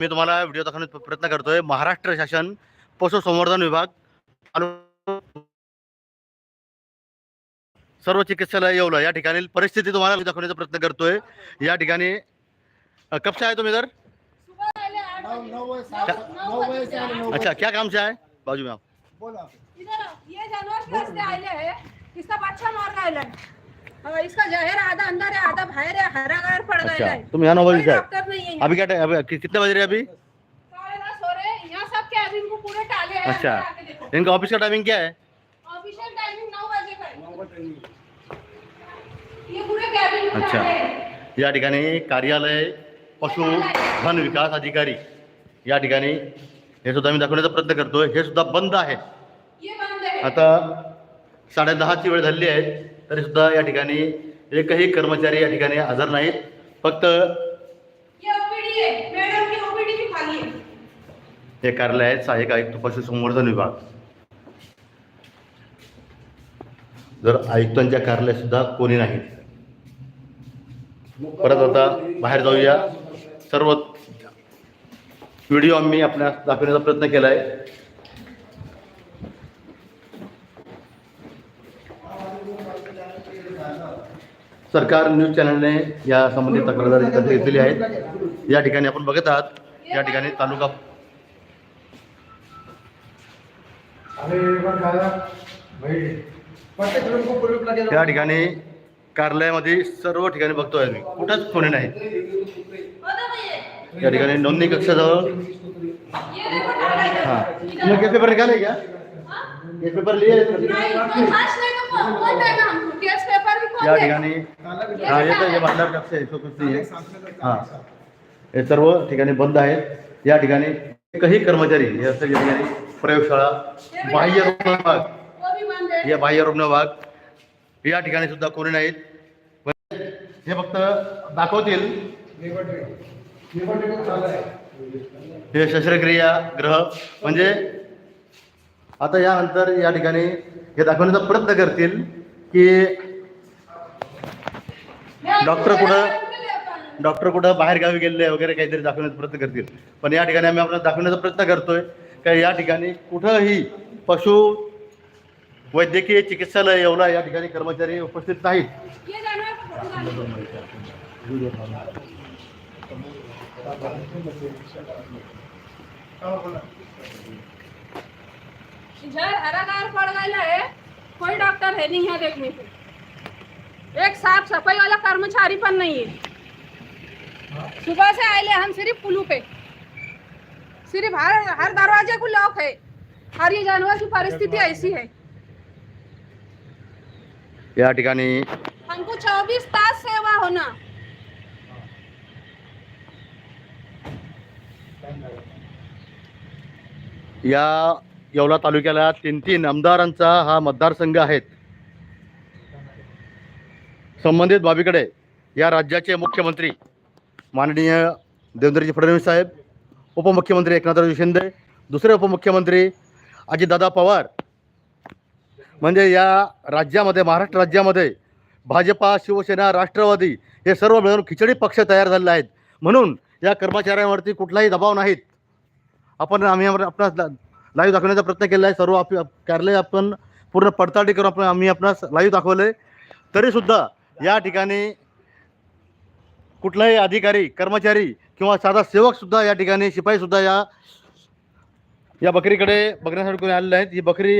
मी तुम्हाला व्हिडिओ दाखवण्याचा प्रयत्न करतोय. महाराष्ट्र शासन पशुसंवर्धन विभाग सर्व चिकित्सालय येवला. या ठिकाणी परिस्थिती तुम्हाला मी दाखवण्याचा प्रयत्न करतोय. या ठिकाणी अ, कब से आए तुम इधर? नौ नौ बजे सात नौ बजे से आने नौ अच्छा क्या काम से आए? बाजू में आप बोला. इधर ये जानवर के रास्ते आए हैं। इसका बच्चा मर है इसका जहर आधा अंदर है आधा बाहर है हरा पड़ गया अच्छा है। तुम यहाँ नौ बजे से है अभी क्या टाइम अभी कितने बज रहे अभी? साढ़े दस रहे यहाँ सब कैबिन को पूरे टाले अच्छा। इनका ऑफ़िस का टाइमिंग क्या है? ऑफिशियल टाइमिंग नौ बजे का ये पूरे कैबिन अच्छा. या ठिकाणी कार्यालय पशु धन विकास अधिकारी। या ठिकाणी हे सुद्धा मी दाखवण्याचा प्रयत्न करतोय. हे सुद्धा बंद आहे. है आता साडे दहाची वेळ झालेली आहे. तरी सुद्धा या ठिकाणी एकही कर्मचारी या ठिकाणी हजर नाहीत. फक्त है मैडम की ओपीडी भी खाली कार्यालय आहे सहाय्यक आयुक्त पशुसंवर्धन विभाग. जर आयुक्तांच्या कार्यालयात सुद्धा कोणी नाही. परत आता बाहेर जाऊया. सर्व व्हिडिओ आम्ही आपल्यास दाखवण्याचा प्रयत्न केला आहे सरकार न्यूज चॅनलने या संबंधित तक्रार एकत्र घेतलेली आहेत. या ठिकाणी आपण बघत आहात. या ठिकाणी तालुका या ठिकाणी कार्यालयामध्ये सर्व ठिकाणी बघतोय मी कुठंच कोणी नाही. या ठिकाणी नोंदणी कक्षाजवळ है. तुम्ही केस पेपर निघाले का? केस पेपर लिहिले या ठिकाणी हा येतं हे बांधणार कक्ष आहे चौकशी आहे. हे. सर्व ठिकाणी बंद आहेत. या ठिकाणी एकही कर्मचारी या सगळ्या ठिकाणी प्रयोगशाळा बाह्य रुग्ण भाग या बाह्य रुग्ण भाग या ठिकाणी सुद्धा कोणी नाहीत. हे फक्त दाखवतील. हे शस्त्रक्रिया ग्रह. म्हणजे आता यानंतर या ठिकाणी हे दाखवण्याचा प्रयत्न करतील की डॉक्टर कुठं? डॉक्टर कुठं? बाहेर गावी गेलेले वगैरे काहीतरी दाखवण्याचा प्रयत्न करतील. पण या ठिकाणी आम्ही आपल्याला दाखवण्याचा प्रयत्न करतोय. का या ठिकाणी कुठंही पशु वैद्यकीय चिकित्सालय एवढा या ठिकाणी कर्मचारी उपस्थित नाहीत. इधर हरा कोई डॉक्टर है नहीं है देखने को एक साफ सफाई वाला कर्मचारी पण नहीं है सुबह से आए हम सिर्फ पुलू पे. सिर्फ हर हर दरवाजे को लॉक है. और ये जानवर की परिस्थिति ऐसी है. या ठिकाणी हमको 24 तास सेवा होना. या येवला तालुक्याला तीन तीन आमदारांचा हा मतदारसंघ आहेत. संबंधित बाबीकडे या राज्याचे मुख्यमंत्री माननीय देवेंद्रजी फडणवीस साहेब उपमुख्यमंत्री एकनाथराव शिंदे दुसरे उपमुख्यमंत्री अजितदादा पवार म्हणजे या राज्यामध्ये महाराष्ट्र राज्यामध्ये भाजपा शिवसेना राष्ट्रवादी हे सर्व मिळून खिचडी पक्ष तयार झालेले आहेत म्हणून या कर्मचाऱ्यांवरती कुठलाही दबाव नाहीत आपण आम्ही आपणास लाईव्ह दाखवण्याचा प्रयत्न केला आहे सर्व आप कार्यालय आपण पूर्ण पडताळणी करून आपण आम्ही आपणास लाईव्ह दाखवले तरीसुद्धा या ठिकाणी कुठलाही अधिकारी कर्मचारी किंवा साधा सेवकसुद्धा या ठिकाणी शिपाईसुद्धा या या बकरीकडे बघण्यासाठी कोणी आलेले आहेत. ही बकरी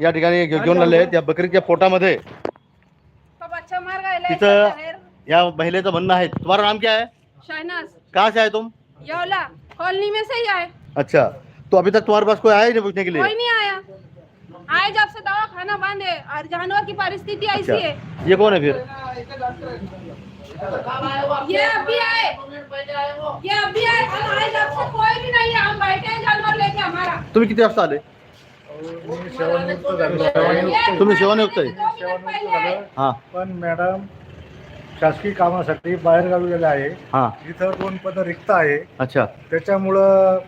या ठिकाणी घेऊन आलेले आहेत. या बकरीच्या पोटामध्ये तो बच्चा मर गया तिथं- इसका जहर। या महिलेचं म्हणणं आहे. तुम्हारा नाम क्या है शहनाज. कहाँ से आए तुम? यौला कॉलोनी में से ही आए अच्छा. तो अभी तक तुम्हारे पास कोई आया ही नहीं पूछने के लिए? कोई नहीं आया. आए जब से दवा खाना बंद है और जानवर की परिस्थिति ऐसी अच्छा है। ये कौन है फिर? ये अभी आए। ये अभी आए। हम आए जब से कोई भी नहीं है हम बैठे हैं जानवर लेके हमारा। तुम्ही किती वाजता आले? तुम्ही सेवानियुक्त आहे? हां? पण मॅडम शासकीय कामासाठी बाहेरगावी गेले आहे. हां। इथं दोन पदं रिक्त आहे. अच्छा। त्याच्यामुळं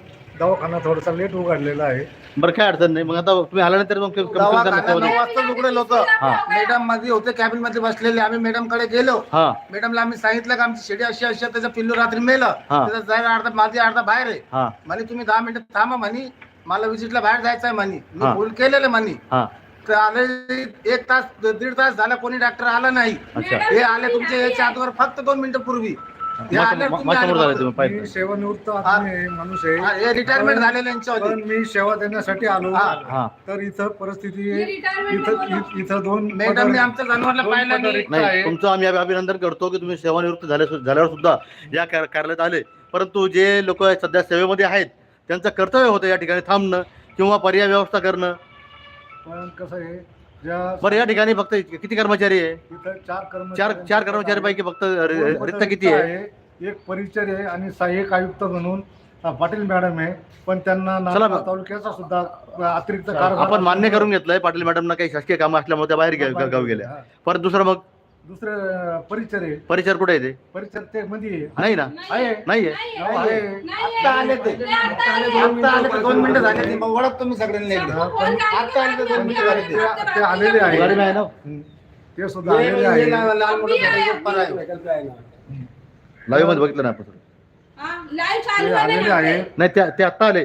दवाखाना थोडासा लेट उघडलेला आहे. बरं काय अडचण नाही. मग आता तुम्ही आल्यानंतर मग दवाखाना नऊ यावं. वाजता उघडेल होतं. हा. मॅडममध्ये होते कॅबिनमध्ये बसलेले. आम्ही मॅडमकडे गेलो. हा. मॅडमला आम्ही सांगितलं का आमची शेडी अशी अशी आहे, त्याचं पिल्लू रात्री मेलं. हा. त्याचा जायला अर्धा माझी अर्धा बाहेर आहे. हा. म्हणे तुम्ही दहा मिनिटं थांबा म्हणे. मला विजिटला बाहेर जायचं आहे म्हणे. मी. भूल केलेलं म्हणे. हा. तर आले एक तास दीड तास झाला कोणी डॉक्टर आला नाही. अच्छा. हे आले तुमच्या याच्या अगोदर फक्त दोन मिनिटं पूर्वी. माझ्यासमोर झाले मी सेवानिवृत्त आत्मीय माणूस आहे. रिटायरमेंट झालेले यांच्या पण होते मी सेवा देण्यासाठी आलो. हा. हा. तर इथं परिस्थिती इथं इथं दोन मॅडमने पदर- आमच्या जनावरला दोन पाहिलं पदर नाही. रिक्त नाही आहे. तुमचं आम्ही अभिनंदन करतो की तुम्ही सेवानिवृत्त झाल्या झाल्यावर सुद्धा या कार- कार्यालयात आले. परंतु जे लोक सध्या सेवेमध्ये आहेत त्यांचं कर्तव्य होतं या ठिकाणी थांबणं किंवा पर्याय व्यवस्था करणं. पण कसं आहे बरं या ठिकाणी फक्त किती कर्मचारी आहे? इथं चार कर्मचारी चार चार कर्मचाऱ्यांपैकी फक्त रि- रिक्त किती आहे? एक परिचय आहे आणि सहाय्यक आयुक्त म्हणून अ, पाटील मॅडम आहे. पण त्यांना चला नागपूर मग. तालुक्याचा सुद्धा अतिरिक्त कारभार आपण मान्य करून घेतलंय पाटील मॅडमना काही शासकीय कामं असल्यामुळे त्या बाहेर ग- गावी गेल्या. हा. परत दुसरं मग? दुसरे अ, परिचय आहे. परिचर कुठे आहे ते? परिचय ते मध्ये. नाही ना? आहे. नाहीये. आहे आत्ता आले ते. आत्ता आले ते. दोन मिनिटं झाले ते. मग ओळखतो मी सगळ्यांनी एकदा. आत्ता आले ते दोन मिनिटं झाले ते. ते- ते आलेले आहे. गाडी ना? ते सुद्धा हे- आलेले हे आहे. लाईव्हमध्ये बघितलं ना आपण लाईव्ह ते चालू आलेले आहे. नाही त्या ते आत्ता आले.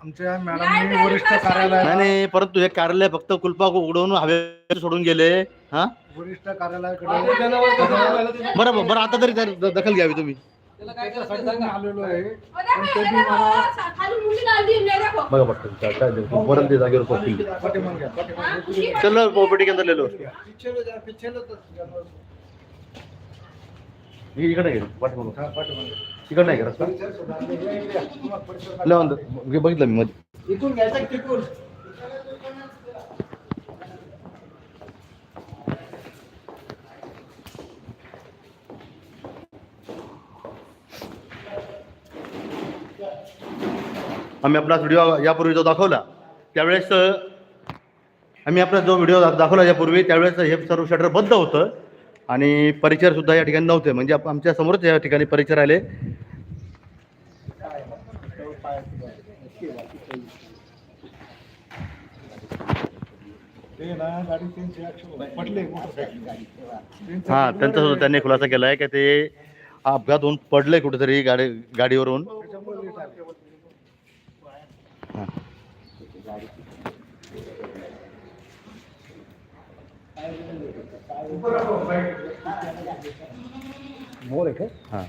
आमच्या मॅडमनी वरिष्ठ नाही नाही परंतु हे कार्यालय फक्त कुलपा उडवून हवे सोडून गेले हा? वरिष्ठ कार्यालयाकडे बरं बरं आता तरी त्या- द- दखल घ्यावी तुम्ही. त्याच्यासाठी मी आलेलो आहे. पण देखो, ते ये बी देखो, मला खाली मुंडी डाल दी मेरे को. बघा पटकन काय काय ते परत ते जागेवर पोहोचतील. पाठीमागे घ्या, पाठीमागे. हाँ, उसी को- चल प्रॉपर्टी के अंदर ले लो ही इकडे गेली पाठीमागून. हा, पाठीमागे. इकडे नाही का रस्ता लय अंदर. बघितलं मी मध्ये इथून घ्यायचं? आम्ही आपला व्हिडिओ यापूर्वी जो दाखवला त्यावेळेस आम्ही आपला जो व्हिडिओ दा- दाखवला यापूर्वी त्यावेळेस हे सर्व शटर बंद होतं आणि परिचर सुद्धा या ठिकाणी नव्हते म्हणजे आमच्या समोरच या ठिकाणी परिचर आले ते ना गाडी त्यांची actual पडली मोटरसायकल त्यांचं हां त्यांचा सुद्धा त्यांनी खुलासा केला आहे की ते अपघात होऊन पडले कुठेतरी गाडी गाडीवरून. हां.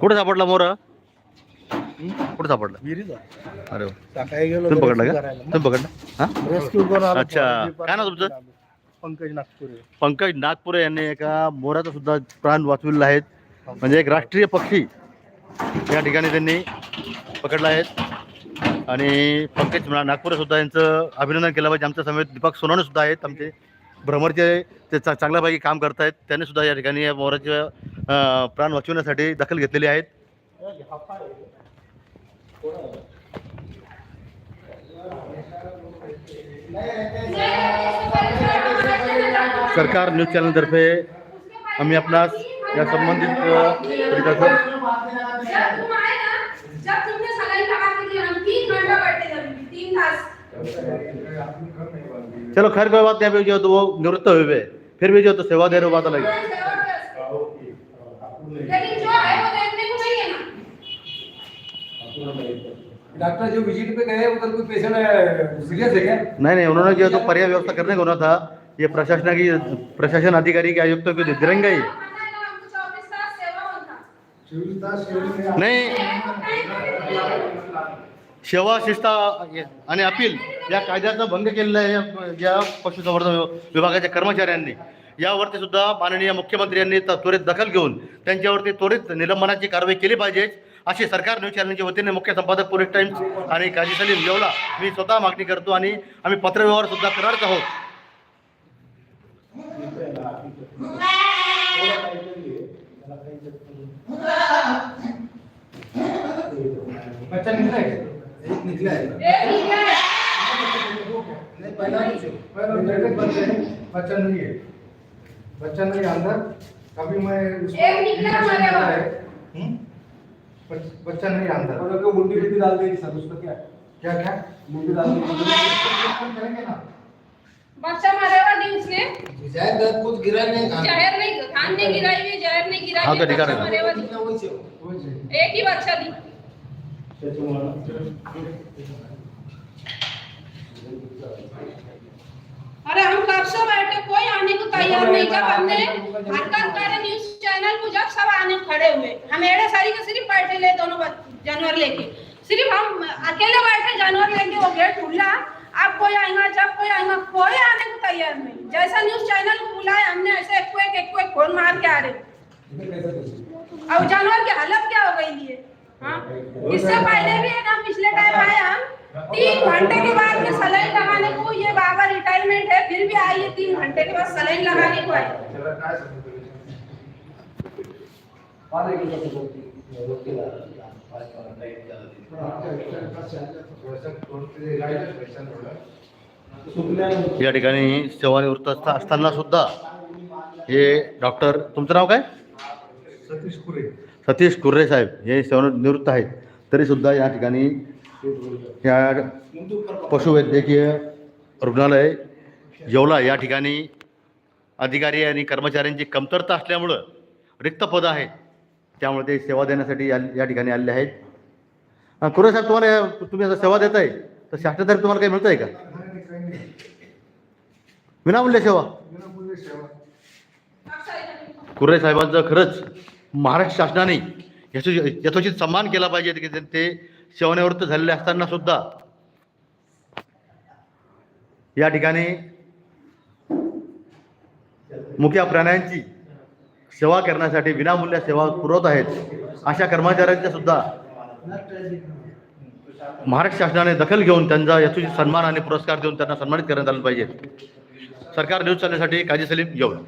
कुठे सापडला मोर? कुठे सापडला? अरे वा. तुम्ही पकडला का? तुम्ही पकडला? हां? रेस्क्यू करून आलो. अच्छा. काय नाव तुमचं? पंकज नागपुरे. पंकज नागपुरे यांनी एका मोराचा सुद्धा प्राण वाचविलेला आहेत म्हणजे एक राष्ट्रीय पक्षी या ठिकाणी त्यांनी पकडला आहेत आणि पंकज ना- नागपुरे सुद्धा यांचं अभिनंदन केलं पाहिजे. आमच्या समेत दीपक सोनवणे सुद्धा आहेत. आमचे भ्रमरचे ते चा चांगल्यापैकी काम करतायत. त्यांनी सुद्धा या ठिकाणी या मोराचे अं, प्राण वाचवण्यासाठी दखल घेतलेली आहेत. सरकार न्यूज चॅनलतर्फे आम्ही आपणास या संबंधित चलो खैर कोई बात नहीं अभी जो तो वो निवृत्त हुए हुए फिर भी जो तो सेवा दे रहे हो बात अलग है लेकिन जो है वो देखने को नहीं है ना। डॉक्टर जो विजिट पे गए उधर कोई पेशेंट सीरियस है क्या? नहीं नहीं उन्होंने जो तो पर्याय व्यवस्था करने को ना था। ये प्रशासन की प्रशासन अधिकारी के आयुक्तों की दिरंगाई। है। हमको चौबीस तास सेवा होता चोवीस तास एवढी नाही। सेवा शिस्ता आणि अपील या कायद्याचा भंग केलेला आहे या पशुसंवर्धन विभागाच्या कर्मचाऱ्यांनी. यावरती सुद्धा माननीय मुख्यमंत्र्यांनी त- त्वरित दखल घेऊन त्यांच्यावरती त्वरित निलंबनाची कारवाई केली पाहिजे अशी सरकार न्यूज चॅनलच्या वतीने मुख्य संपादक पोलीस टाइम्स आणि काजी सलीम येवला मी स्वतः मागणी करतो आणि आम्ही पत्रव्यवहार सुद्धा करणारच आहोत. बच्चा निकला है बच्चा बच्चा नाही आहे बच्चा नहीं अंदर कभी मैं इसको एक निकला इंजेक्शन हमारे दिया वहाँ। है। हम्म? बच- बच्चा नहीं अंदर और अगर मुंडी बिंडी डाल देगी सर उसका क्या है? क्या क्या मुंडी डाल देगी इंजेक्शन करेंगे ना बच्चा मारेगा नहीं उसने शायद दर्द कुछ गिरा नहीं खाने जहर नहीं खान नहीं गिराई हुई जहर नहीं गिराई हाँ, हुई, तो ठिकाना बच्चा है। मरेगा नहीं। कितना वही से हो? वही से। एक ही बच्चा दी अरे नहीं जब हमने न्यूज़ चैनल को जब सब आने खड़े हुए हम एड़े सारी के सिर्फ़ बैठे ले दोनों जानवर लेके। सिर्फ़ हम अकेले बैठे जानवर लेके वो गेट खुला। अब कोई आएगा जब कोई आएगा कोई आने को तैयार नहीं। जैसा न्यूज़ चैनल को हमने ऐसे एक एक एक को एक फ़ोन मार के आ रहे। जानवर की हालत क्या हो गई लिए हाँ? इससे पहले भी एक हम पिछले टाइम आए हम तीन घंटे के बाद में सलाइन लगाने को ये बाबा रिटायरमेंट है फिर भी आई है तीन घंटे के बाद सलाइन लगाने को आई। या ठिकाणी सेवानिवृत्त असता असताना सुद्धा हे डॉक्टर तुमचं नाव काय? सतीश कुरे. सतीश कुर्रे साहेब हे सेवानिवृत्त आहेत. तरीसुद्धा या ठिकाणी या पशुवैद्यकीय रुग्णालय येवला या ठिकाणी अधिकारी आणि कर्मचाऱ्यांची कमतरता असल्यामुळं रिक्त पद आहे. त्यामुळे ते सेवा देण्यासाठी या या ठिकाणी आलेले आहेत. कुरे साहेब तुम्हाला तुम्ही आता सेवा देत आहे तर शासनातर्फे तुम्हाला काही मिळतं आहे का? विनामूल्य सेवा. कुरे कुर्रे साहेबांचं खरंच महाराष्ट्र शासनाने याचो यथोचित सन्मान केला पाहिजे की ते सेवानिवृत्त झालेले असताना सुद्धा या ठिकाणी मुख्या प्राण्यांची सेवा करण्यासाठी विनामूल्य सेवा पुरवत आहेत. अशा कर्मचाऱ्यांच्या सुद्धा महाराष्ट्र शासनाने दखल घेऊन त्यांचा यथोचित सन्मान आणि पुरस्कार देऊन त्यांना सन्मानित करण्यात आलं पाहिजे. सरकार न्यूज चॅनलसाठी काजी सलीम येऊन.